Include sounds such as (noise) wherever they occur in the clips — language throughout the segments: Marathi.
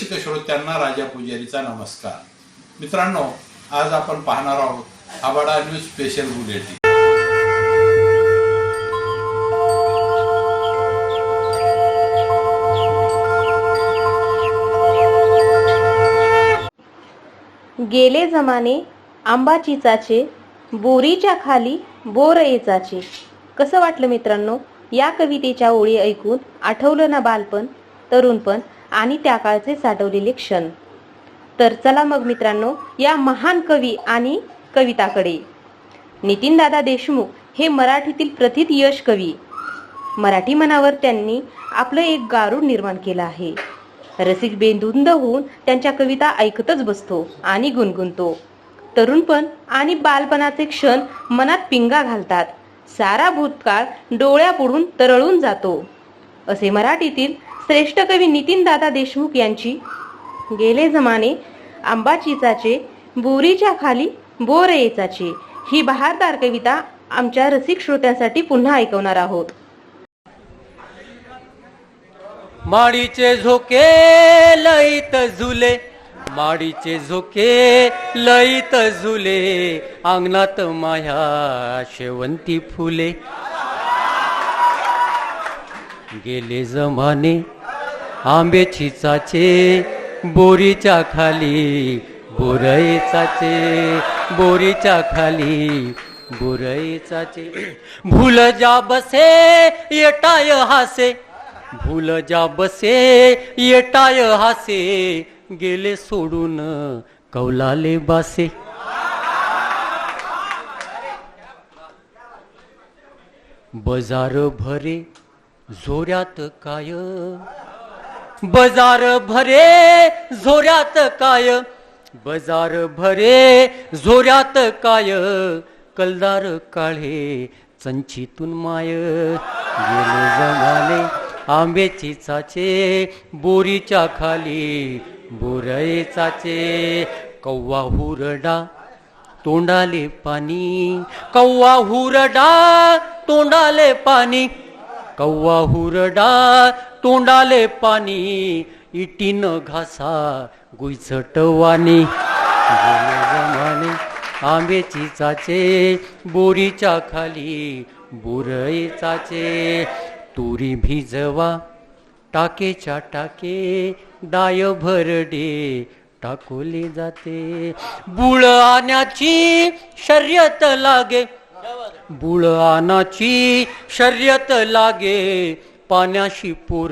रसिक श्रोत्यांना राजा पुजारीचा नमस्कार. मित्रांनो आज आपण पाहणार आहोत आबाडा न्यूज स्पेशल बुलेटिन गेले जमाने आंबा चिचाचे बोरीच्या खाली बोर येचाचे कसं वाटलं मित्रांनो? या कवितेच्या ओळी ऐकून आठवलं ना बालपण तरुणपण आणि त्या काळचे साठवलेले क्षण. तर चला मग मित्रांनो या महान कवी आणि कविताकडे. नितीनदादा देशमुख हे मराठीतील प्रथित यश कवी. मराठी मनावर त्यांनी आपलं एक गारूड निर्माण केलं आहे. रसिक बेंदुंद होऊन त्यांच्या कविता ऐकतच बसतो आणि गुणगुणतो. तरुणपण आणि बालपणाचे क्षण मनात पिंगा घालतात. सारा भूतकाळ डोळ्यापुढून तरळून जातो. असे मराठीतील श्रेष्ठ कवी नितीनदादा देशमुख यांची गेले जमाने आंबा चिचाचे बोरीच्या खाली बोर येचाचे ही बहारदार कविता आमच्या रसिक श्रोत्यांसाठी पुन्हा ऐकवणार आहोत. माडीचे झोके लईत झुले माडीचे झोके लईत झुले अंगणात माया शेवंती फुले. गेले जमाने आंबे चिचाचे बोरीच्या खाली बोरईचाचे बोरीच्या खाली बोरईचाचे. भूल जा बसे येटाय हासे. भूल जा बसे येटाय हासे. गेले सोडून कौलाले बासे. बजार भरे झोऱ्यात काय? बजार भरे झोऱ्यात काय? बजार भरे झोऱ्यात काय? कलदार काळे चंचीतून माय. गेले जमाले आंब्याची चाचे बोरीच्या खाली बोरये चाचे. कव्वा हुरडा तोंडाले पाणी. कव्वा हुरडा तोंडाले पाणी. कव्वा हुरडा तोंडाले पाणी इटीन घासा गुयचटवानी जमाने आंब्याची चाचे बोरीच्या खाली बुरई चाचे. तुरी भिजवा टाकेच्या टाके डाय भरडे टाकवली जाते. बुळ आण्याची शर्यत लागे बुळ आणाची शर्यत लागे पाण्याशी पोर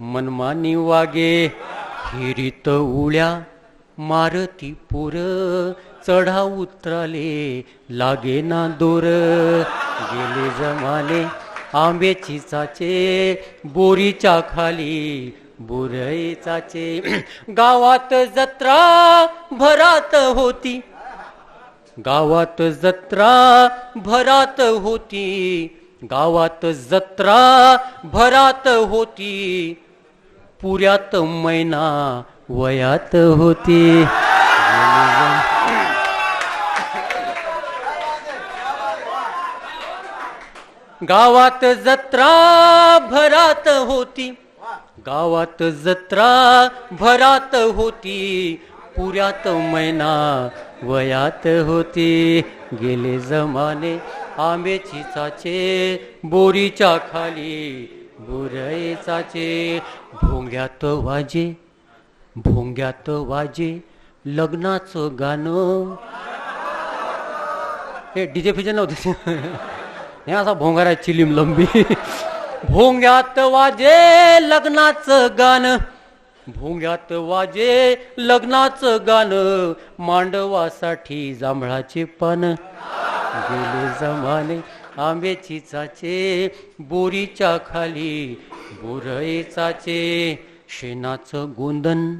मनमानी वागे. हिरीत उळ्या मारती पोर. चढा उतराले लागे ना दोर. गेले जमाने आंब्याची चाचे बोरीच्या खाली बुरई चाचे. (clears throat) गावात जत्रा भरात होती. गावात जत्रा भरात होती. गावात जत्रा भरात होती पुऱ्यात मैना वयात होती. गावात जत्रा भरात होती गावात जत्रा भरात होती पुऱ्यात मैना वयात होती. गेले जमाने आंब्याची चाचे बोरीच्या खाली बुरई चाचे भोंग्यात वाजे भोंग्यात वाजे लग्नाचं गाणं. हे डीजे फिजे नव्हते. हे असा भोंगारा चिलीम लंबी. भोंग्यात वाजे लग्नाचं गाणं. भोंग्यात वाजे लग्नाचं गाणं मांडवासाठी जांभळाचे पान. गेले जमाने आंब्याची चाचे बोरीच्या खाली बोरई चाचे. शेणाचं गोंदन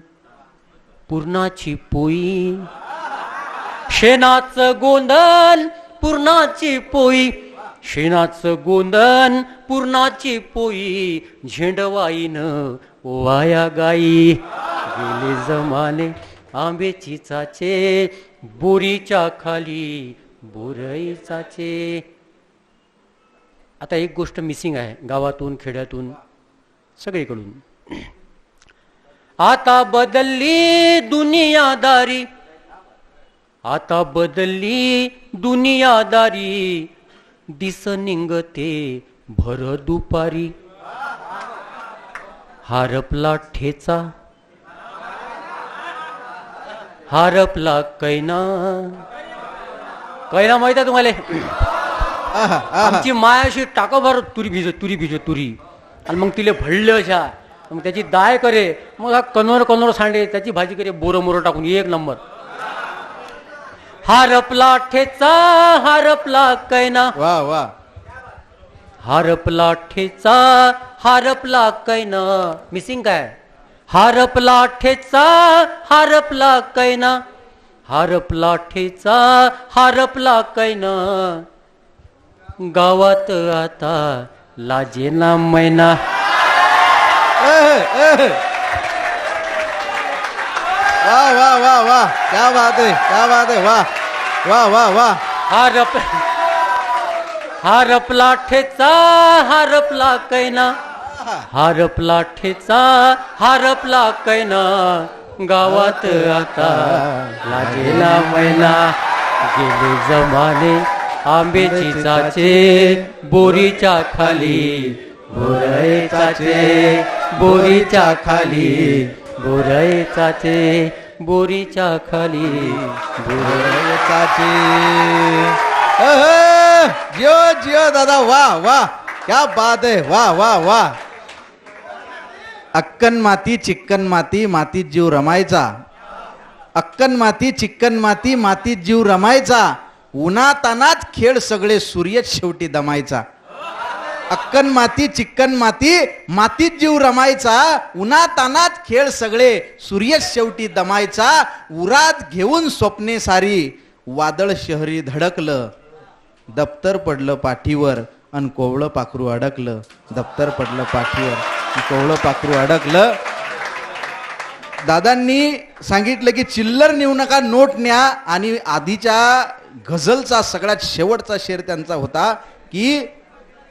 पूर्णाची पोई. शेणाचं गोंदन पूर्णाची पोई. शेणाचं गोंदन पूर्णाची पोई. झेंडवाईन वाया गाई गेले जमाने आंबेची चाचे बोरीच्या खाली बोरई चाचे आता एक गोष्ट मिसिंग आहे गावातून खेड्यातून सगळीकडून. आता बदलली दुनियादारी. आता बदलली दुनियादारी. दिस निंगते भर दुपारी. हारपला ठेचा. हारपला कैना. कैना माहीत आहे तुम्हाला. आमची माय अशी टाका भर तुरी भिजत तुरी भिजत तुरी. आणि मग तिले भळले अशा. मग त्याची दाय करे. मग हा कनोर कनोर सांडे त्याची भाजी करे बोरं मोरं टाकून एक नंबर. हारपला ठेचा हारपला कैना. वा वा. हारपला ठेचा हारपला कैना मिसिंग काय? हारपला ठेचा हारपला कैना. हारपला ठेचा हारपला कैना. गावात आता लाजेना मैना. वाह वाह वाह वाह. क्या बात है क्या बात है. वाह वाह वाह वाह. हारप हारपला ठेचा हारपला कैना. हारपला ठेचा हारपला कैना गावात आता. लाजेला मैना गेले जमाने आंब्याची चाचे बोरीच्या खाली बोराई चाचे बोरीच्या खाली बोराई चाचे बोरीच्या खाली बोराई चाचे जिओ जिओ दादा वा वा. क्या बात है वा वा वा. अक्कन माती चिक्कन माती मातीत जीव रमायचा. अक्कन माती चिक्कन माती मातीत जीव रमायचा. उन्हातानाच खेळ सगळे सूर्यच शेवटी दमायचा. अक्कन माती चिक्कन माती मातीत जीव रमायचा. उन्हातानाच खेळ सगळे सूर्यच शेवटी दमायचा. उरात घेऊन स्वप्ने सारी. वादळ शहरी धडकलं. दप्तर पडलं पाठीवर अन कोवळं पाखरू अडकलं. दप्तर पडलं पाठीवर. अन कोवळं पाखरू अडकलं. दादांनी सांगितलं की चिल्लर नेऊ नका नोट न्या आणि आधीच्या गझलचा सगळ्यात शेवटचा शेर त्यांचा होता की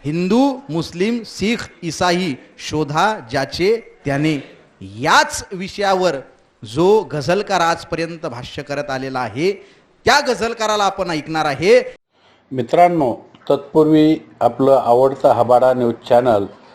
हिंदू मुस्लिम सिख इसाई शोधा ज्याचे त्याने. याच विषयावर जो गझलकार आजपर्यंत भाष्य करत आलेला आहे त्या गझलकाराला आपण ऐकणार आहे. मित्रांनो तत्पूर्वी आपलं आवडतं हबाडा न्यूज चॅनल